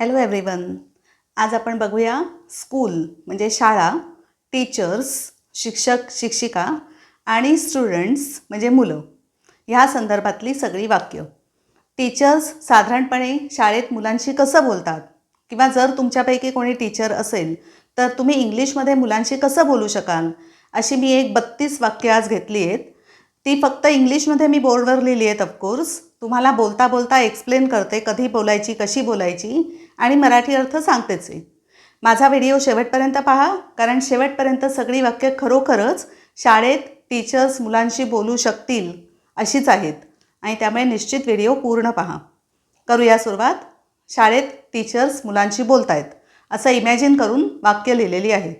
Hello everyone आज आपण बघूया स्कूल म्हणजे शाळा टीचर्स शिक्षक शिक्षिका आणि स्टुडंट्स म्हणजे मुलं. ह्या संदर्भातली सगळी वाक्य. टीचर्स साधारणपणे शाळेत मुलांशी कसं बोलतात? किंवा जर तुमच्यापैकी कोणी टीचर असेल तर तुम्ही इंग्लिशमध्ये मुलांशी कसं बोलू शकाल? अशी मी एक बत्तीस वाक्य आज घेतली आहेत. ती फक्त इंग्लिशमध्ये मी बोर्डवर लिहिली आहेत ऑफकोर्स तुम्हाला बोलता बोलता एक्सप्लेन करते कधी बोलायची कशी बोलायची. आणि मराठी अर्थ सांगतेच आहे. माझा व्हिडिओ शेवटपर्यंत पहा कारण शेवटपर्यंत सगळी वाक्य खरोखरच शाळेत टीचर्स मुलांशी बोलू शकतील अशीच आहेत. आणि त्यामुळे निश्चित व्हिडिओ पूर्ण पहा. करूया सुरुवात. शाळेत टीचर्स मुलांशी बोलतायत. असं इमॅजिन करून वाक्य लिहिलेली आहेत.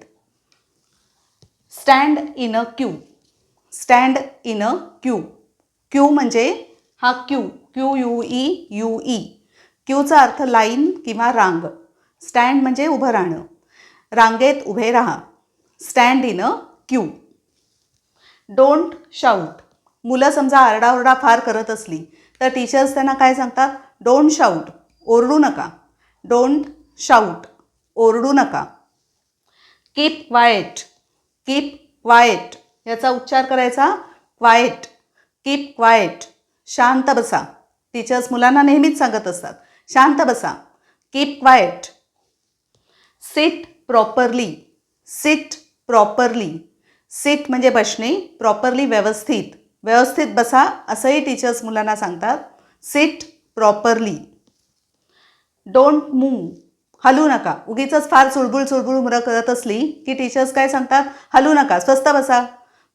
Stand in a queue stand in a queue queue म्हणजे हा queue Q U E U E क्यूचा अर्थ लाईन किंवा रांग. स्टँड म्हणजे उभं राहणं. रांगेत उभे राहा. Stand in a queue. Don't shout. मुलं समजा आरडाओरडा फार करत असली तर टीचर्स त्यांना काय सांगतात? Don't shout. ओरडू नका. Don't shout. ओरडू नका. Keep quiet. Keep quiet. याचा उच्चार करायचा? क्वायट. Keep quiet. शांत बसा. टीचर्स मुलांना नेहमीच सांगत असतात. शांत बसा. Keep quiet sit properly sit properly sit म्हणजे बसणे प्रॉपरली व्यवस्थित. व्यवस्थित बसा असंही टीचर्स मुलांना सांगतात. सिट प्रॉपरली डोंट मूव हलू नका. उगीच फार चुळबुळ चुळबुळ मुलं करत असली की टीचर्स काय सांगतात? हलू नका. स्वस्त बसा.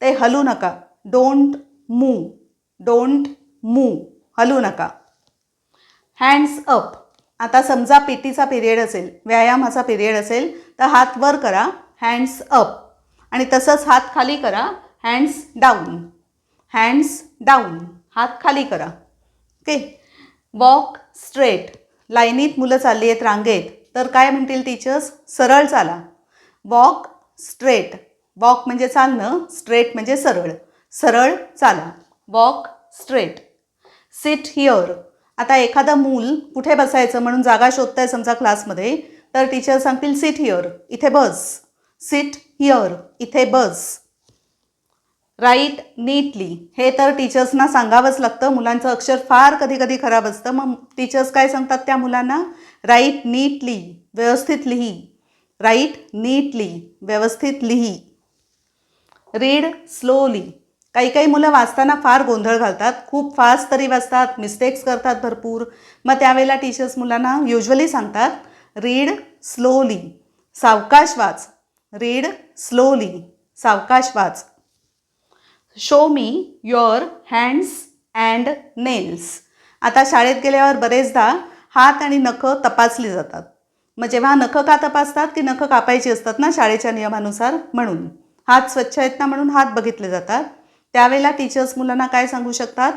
ते हलू नका. डोंट मूव डोंट मूव हलू नका. हँड्स अप आता समजा पी टीचा पिरियड असेल व्यायामाचा पिरियड असेल तर हात वर करा हँड्स अप आणि तसंच हात खाली करा हँड्स डाऊन हँड्स डाऊन हात खाली करा. ओके वॉक स्ट्रेट लाईनीत मुलं चालली आहेत रांगेत. तर काय म्हणतील टीचर्स सरळ चाला. वॉक स्ट्रेट वॉक म्हणजे चालणं स्ट्रेट म्हणजे सरळ. सरळ चाला. वॉक स्ट्रेट सिट हिअर आता एखादं मूल कुठे बसायचं म्हणून जागा शोधताय समजा क्लासमध्ये तर टीचर सांगतील सिट हिअर इथे बस. सिट हिअर इथे बस. राईट नीटली हे तर टीचर्सना सांगावंच लागतं. मुलांचं अक्षर फार कधी कधी खराब असतं. मग टीचर्स काय सांगतात त्या मुलांना? राईट नीटली व्यवस्थित लिही. राईट नीटली व्यवस्थित लिही. रीड स्लोली काही काही मुलं वाचताना फार गोंधळ घालतात. खूप फास्ट तरी वाचतात मिस्टेक्स करतात भरपूर. मग त्यावेळेला टीचर्स मुलांना युजली सांगतात रीड स्लोली सावकाश वाच. रीड स्लोली सावकाश वाच. Show me your hands and nails आता शाळेत गेल्यावर बरेचदा हात आणि नखं तपासली जातात. मग जेव्हा नखं का तपासतात की नखं कापायची असतात ना शाळेच्या नियमानुसार म्हणून? हात स्वच्छ आहेत ना म्हणून हात बघितले जातात? त्यावेळेला टीचर्स मुलांना काय सांगू शकतात?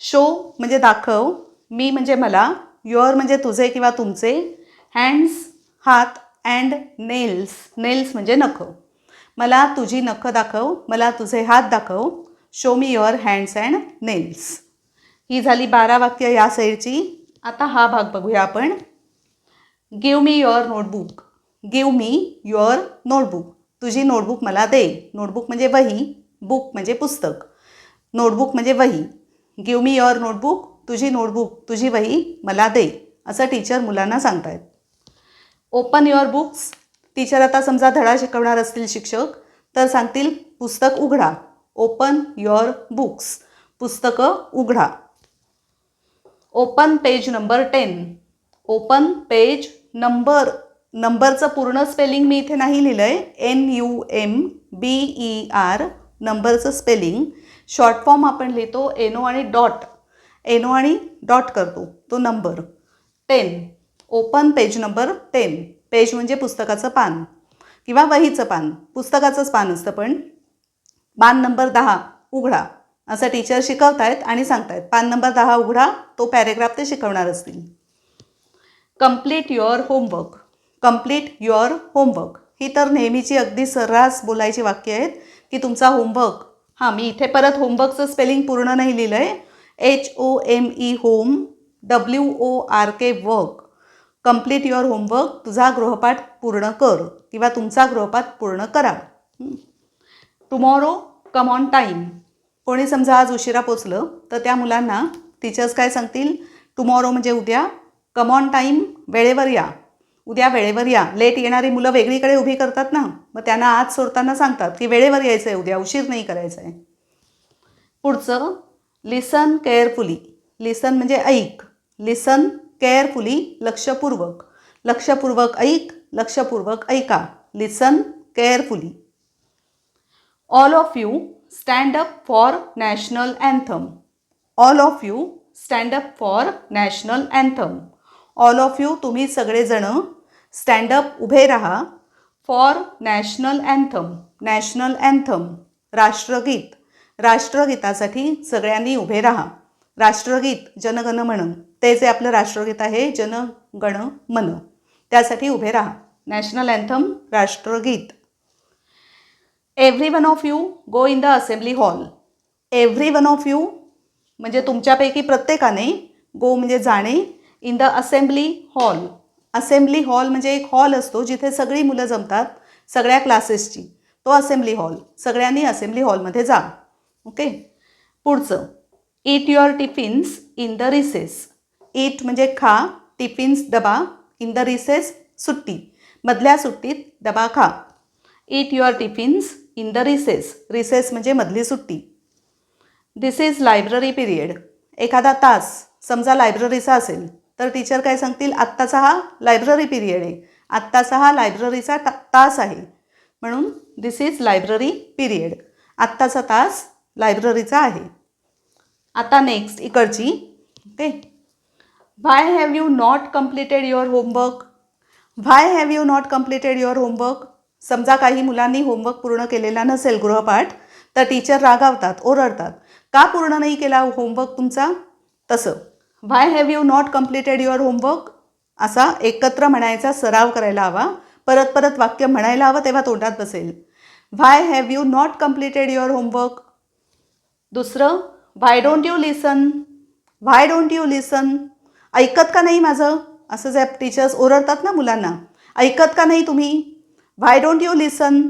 शो म्हणजे दाखव. मी म्हणजे मला. युअर म्हणजे तुझे किंवा तुमचे. हँड्स हात अँड नेल्स नेल्स म्हणजे नखं. मला तुझी नखं दाखव. मला तुझे हात दाखव. Show me your hands and nails ही झाली बारा वाक्य या साईडची आता हा भाग बघूया आपण. Give me your notebook give me your notebook तुझी नोटबुक मला दे. नोटबुक म्हणजे वही. बुक म्हणजे पुस्तक. नोटबुक म्हणजे वही. गिव मी युअर नोटबुक तुझी नोटबुक तुझी वही मला दे असं टीचर मुलांना सांगतायत. Open your books. टीचर आता समजा धडा शिकवणार असतील शिक्षक तर सांगतील पुस्तक उघडा. Open your books. पुस्तकं उघडा. Open page number ten. Open page number. नंबरचं पूर्ण स्पेलिंग मी इथे नाही लिहिलं आहे N U M B E R नंबरचं स्पेलिंग. शॉर्ट फॉर्म आपण लिहितो एनो आणि डॉट. एनो आणि डॉट करतो. तो number. Ten. Open page number ten. Page म्हणजे पुस्तकाचं पान. किंवा वहीचं पान. पुस्तकाचंच पान असतं पण. पान नंबर दहा उघडा. असं टीचर शिकवतायत आणि सांगतायत. पान नंबर दहा उघडा. तो पॅरेग्राफ ते शिकवणार असतील. Complete your homework complete your homework ही तर नेहमीची अगदी सर्रास बोलायची वाक्य आहेत. की तुमचा होमवर्क. हां मी इथे परत होमवर्कचं स्पेलिंग पूर्ण नाही लिहिलं आहे H O M E home W O R K work complete your homework तुझा गृहपाठ पूर्ण कर किंवा तुमचा गृहपाठ पूर्ण करा. टुमॉरो कम ऑन टाईम कोणी समजा आज उशिरा पोचलं तर त्या मुलांना टीचर्स काय सांगतील? टुमॉरो म्हणजे उद्या. कम ऑन टाईम वेळेवर या. उद्या वेळेवर या. लेट येणारी मुलं वेगळीकडे उभी करतात ना. मग त्यांना आज सोडताना सांगतात की वेळेवर यायचं आहे उद्या उशीर नाही करायचं आहे पुढचं लिसन केअरफुली लिसन म्हणजे ऐक. लिसन केअरफुली लक्षपूर्वक. लक्षपूर्वक ऐक लक्षपूर्वक ऐका. Listen carefully all of you stand up for national anthem all of you stand up for national anthem all of you तुम्ही सगळेजणं स्टँडअप उभे राहा. For national anthem national anthem राष्ट्रगीत. राष्ट्रगीतासाठी सगळ्यांनी उभे राहा. राष्ट्रगीत जनगण मन ते जे आपलं राष्ट्रगीत आहे जनगण मन त्यासाठी उभे राहा. नॅशनल अँथम राष्ट्रगीत. Every one of you go in the assembly hall every one of you म्हणजे तुमच्यापैकी प्रत्येकाने गो म्हणजे जाणे in the assembly hall. Assembly hall म्हणजे एक हॉल असतो जिथे सगळी मुलं जमतात सगळ्या क्लासेसची. तो असेंब्ली हॉल. सगळ्यांनी असेंब्ली हॉलमध्ये जा. ओके? पुढचं. Eat your tiffins in the recess eat म्हणजे खा टिफिन्स डबा इन द रिसेस सुट्टी. मधल्या सुट्टीत डबा खा. Eat your tiffins in the recess recess म्हणजे मधली सुट्टी. दिस इज लायब्ररी पिरियड एखादा तास. समजा लायब्ररीचा असेल. तर टीचर काय सांगतील? आत्ताचा हा लायब्ररी पिरियड आहे. आत्ताचा हा लायब्ररीचा ता तास आहे. म्हणून दिस इज लायब्ररी पिरियड आत्ताचा तास लायब्ररीचा आहे. आता नेक्स्ट इकडची. Okay why have you not completed your homework why have you not completed your homework समजा काही मुलांनी होमवर्क पूर्ण केलेला नसेल गृहपाठ तर टीचर रागावतात ओरडतात. का पूर्ण नाही केला होमवर्क तुमचा? तसं. Why have you not completed your homework असा एकत्र म्हणायचा सराव करायला हवा. परत परत वाक्य म्हणायला हवं तेव्हा तोंडात बसेल. Why have you not completed your homework दुसरं why don't you listen why don't you listen ऐकत का नाही माझं? असं जे टीचर्स ओरडतात ना मुलांना. ऐकत का नाही तुम्ही? व्हाय डोंट यू लिसन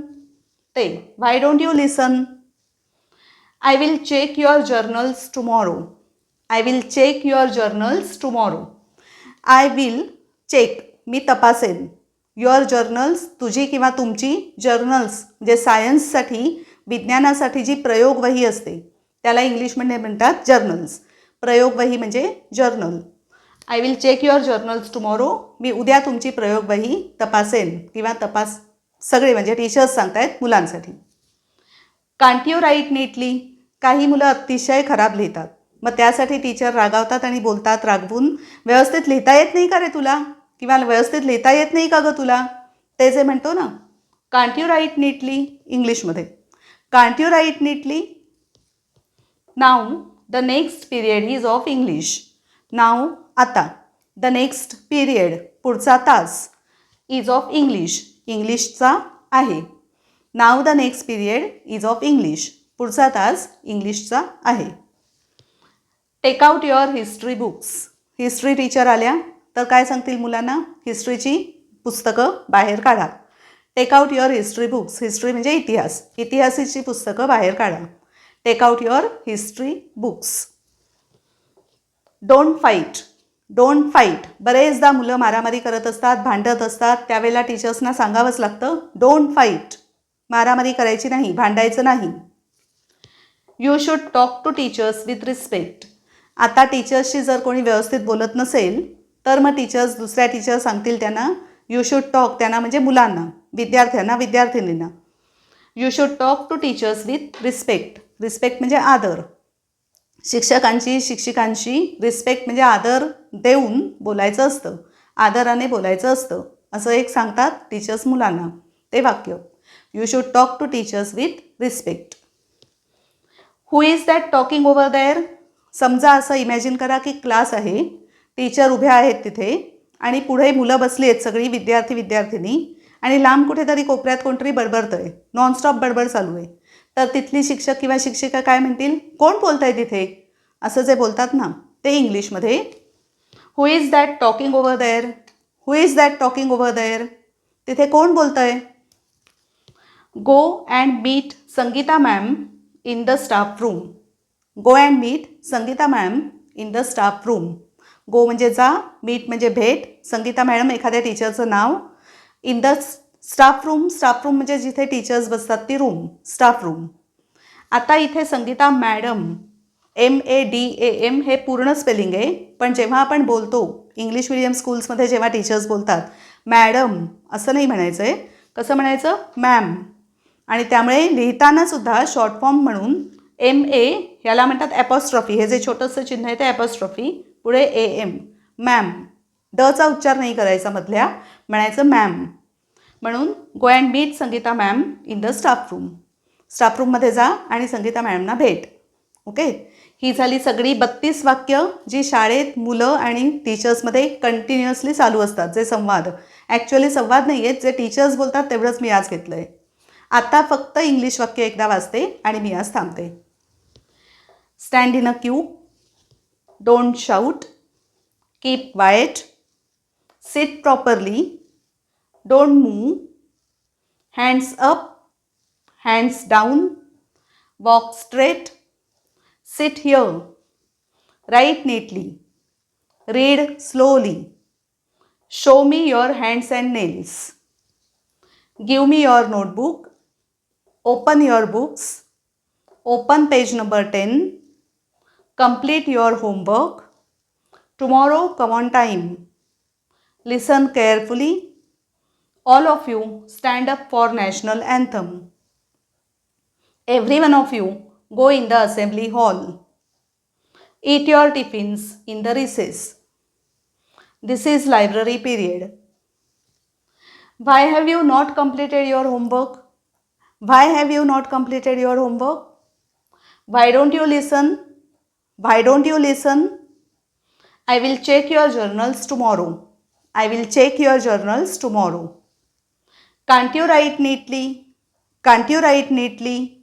ते why don't you listen I will check your journals tomorrow I will check your journals tomorrow I will check मी तपासेन. युअर जर्नल्स तुझी किंवा तुमची जर्नल्स म्हणजे सायन्ससाठी विज्ञानासाठी जी प्रयोगवही असते त्याला इंग्लिशमध्ये म्हणतात जर्नल्स प्रयोगवही म्हणजे journal I will check your journals tomorrow मी उद्या तुमची प्रयोगवही तपासेन किंवा तपास सगळे म्हणजे टीचर्स सांगतायत मुलांसाठी. कांट यू राईट नीटली काही मुलं अतिशय खराब लिहितात. मग त्यासाठी टीचर रागावतात आणि बोलतात रागवून व्यवस्थित लिहिता येत नाही का रे तुला? किंवा व्यवस्थित लिहिता येत नाही का गं तुला? ते जे म्हणतो ना कांट यू राईट नीटली इंग्लिशमध्ये. Can't you write neatly. Now the next period is of English. Now आता द नेक्स्ट पिरियड पुढचा तास इज ऑफ इंग्लिश इंग्लिशचा आहे. Now the next period is of English पुढचा तास इंग्लिशचा आहे. Take out your history books history teacher आल्या तर काय सांगतील मुलांना? हिस्ट्रीची पुस्तकं बाहेर काढा. Take out your history books history म्हणजे इतिहास. इतिहासाची पुस्तकं बाहेर काढा. Take out your history books don't fight don't fight बरेचदा मुलं मारामारी करत असतात भांडत असतात. त्यावेळेला टीचर्सना सांगावंच लागतं डोंट फाईट मारामारी करायची नाही भांडायचं नाही. You should talk to teachers with respect आता टीचर्सशी जर कोणी व्यवस्थित बोलत नसेल तर मग टीचर्स दुसऱ्या टीचर सांगतील त्यांना यू शूड टॉक त्यांना म्हणजे मुलांना विद्यार्थ्यांना विद्यार्थिनींना. You should talk to teachers with respect respect म्हणजे आदर. शिक्षकांची शिक्षिकांशी रिस्पेक्ट म्हणजे आदर देऊन बोलायचं असतं. आदराने बोलायचं असतं. असं एक सांगतात टीचर्स मुलांना. ते वाक्य. You should talk to teachers with respect who is that talking over there समजा असं इमॅजिन करा की क्लास आहे टीचर उभ्या आहेत तिथे आणि पुढे मुलं बसली आहेत सगळी विद्यार्थी विद्यार्थिनी आणि लांब कुठेतरी कोपऱ्यात कोणतरी बडबडतं आहे नॉनस्टॉप बडबड चालू आहे. तर तिथली शिक्षक किंवा शिक्षिका काय म्हणतील? कोण बोलत आहे तिथे? असं जे बोलतात ना ते इंग्लिशमध्ये. Who is that talking over there who is that talking over there तिथे कोण बोलतंय? Go and meet Sangeeta ma'am in the staff room go and meet Sangeeta ma'am in the staff room go म्हणजे जा meet म्हणजे भेट. Sangeeta madam एखाद्या टीचरचं नाव. In the staff room staff room म्हणजे जिथे टीचर्स बसतात ती रूम स्टाफ रूम आता इथे Sangeeta madam M A D A M हे पूर्ण स्पेलिंग आहे. पण जेव्हा आपण बोलतो इंग्लिश मिडियम स्कूल्समध्ये जेव्हा टीचर्स बोलतात मॅडम असं नाही म्हणायचं आहे कसं म्हणायचं? मॅम आणि त्यामुळे लिहितानासुद्धा शॉर्ट फॉर्म म्हणून एम ए याला म्हणतात ॲपॉस्ट्रॉफी हे जे छोटंसं चिन्ह आहे ते ॲपॉस्ट्रॉफी पुढे ए एम मॅम डचा उच्चार नाही करायचा मधल्या. म्हणायचं मॅम म्हणून go and meet Sangeeta ma'am in the staff room staff रूममध्ये जा आणि संगीता मॅमना भेट. ओके ही झाली सगळी बत्तीस वाक्य जी शाळेत मुलं आणि टीचर्समध्ये कंटिन्युअसली चालू असतात. जे संवाद. ॲक्च्युअली संवाद नाही आहेत जे टीचर्स बोलतात तेवढंच मी आज घेतलं आहे आता फक्त इंग्लिश वाक्य एकदा वाचते आणि मी आज थांबते. Stand in a queue. Don't shout. Keep quiet. Sit properly. Don't move. Hands up. Hands down. Walk straight. Sit here. Write neatly. Read slowly. Show me your hands and nails. Give me your notebook. Open your books. Open page number 10 complete your homework, tomorrow come on time, listen carefully, all of you stand up for national anthem. Every one of you go in the assembly hall. Eat your tiffins in the recess. This is library period. Why have you not completed your homework? Why have you not completed your homework? Why don't you listen? Why don't you listen? I will check your journals tomorrow. I will check your journals tomorrow. Can't you write neatly? Can't you write neatly?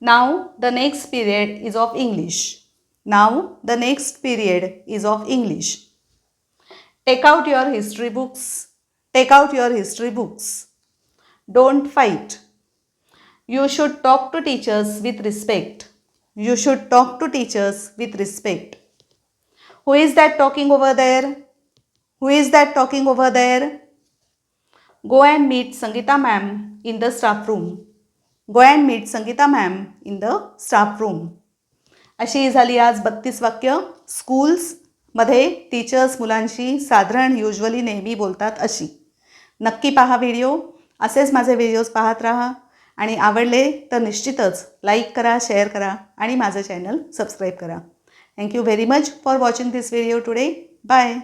Now the next period is of English. Now the next period is of English. Take out your history books. Take out your history books. Don't fight. You should talk to teachers with respect. You should talk to teachers with respect. Who is that talking over there? Who is that talking over there? Go and meet Sangita ma'am in the staff room. Go and meet Sangeeta ma'am in the staff room अशी ही झाली आज बत्तीस वाक्य स्कूल्समध्ये teachers मुलांशी साधारण usually नेहमी बोलतात अशी नक्की पहा व्हिडिओ असेच माझे व्हिडिओज पाहत राहा आणि आवडले तर निश्चितच लाईक करा शेअर करा आणि माझं चॅनल सबस्क्राईब करा. Thank you very much for watching this video today bye